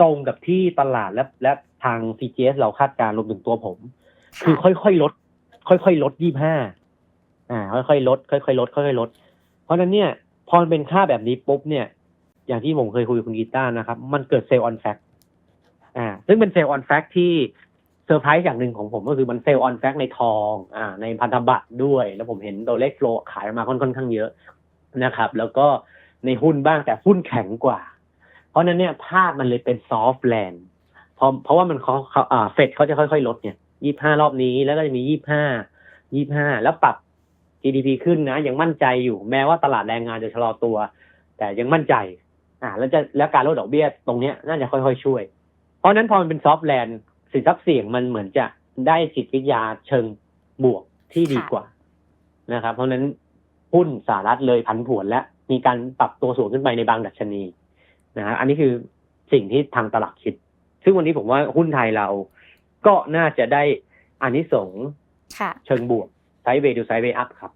ตรงกับที่ตลาดและและทาง CGS เราคาดการณ์รวมถึงตัวผมะคือค่อยๆลด ค่อยๆลดยี่ห้าอ่า ค่อยๆลด ค่อยๆลด ค่อยๆลด เพราะฉะนั้นเนี่ย พอมันเป็นค่าแบบนี้ปุ๊บเนี่ย อย่างที่ผมเคยคุยกับคุณกีตาร์นะครับ มันเกิดเซลล์ออนแฟกอ่า ซึ่งเป็นเซลล์ออนแฟกที่เซอร์ไพรส์อย่างหนึ่งของผมก็คือมันเซลล์ออนแฟกในทอง อ่า ในพันธบัตรด้วย แล้วผมเห็นตัวเลขโฟลขายออกมาค่อนค่อนข้างเยอะนะครับ แล้วก็ในหุ้นบ้างแต่หุ้นแข็งกว่า เพราะฉะนั้นเนี่ยภาพมันเลยเป็นซอฟต์แลนด์เพราะเพราะว่ามันเขาเขาอ่าเฟดเขาจะค่อยๆลดเนี่ยยี่ห้ารอบนี้แล้วก็จะมียี่ห้ายี่ห้าแล้วปรับ GDP ขึ้นนะ ยังมั่นใจอยู่ แม้ว่าตลาดแรงงานจะชะลอตัว แต่ยังมั่นใจ อ่า แล้วจะแล้วการลดดอกเบี้ยตรงเนี้ยน่าจะค่อยๆช่วย เพราะฉะนั้นพอมันเป็นซอฟต์แลนด์สินทรัพย์เสี่ยงมันเหมือนจะได้จิตวิทยาเชิงบวกที่ดีกว่านะครับ เพราะฉะนั้นหุ้นสหรัฐเลยผันผวนและมีการปรับตัวสูงขึ้นไปในบางดัชนี นะฮะอันนี้คือสิ่งที่ทางตลาดคิด ซึ่งวันนี้ผมว่าหุ้นไทยเราก็น่าจะได้อานิสงส์ค่ะเชิงบวกไซด์เวย์ดูไซด์เวย์อัพครับ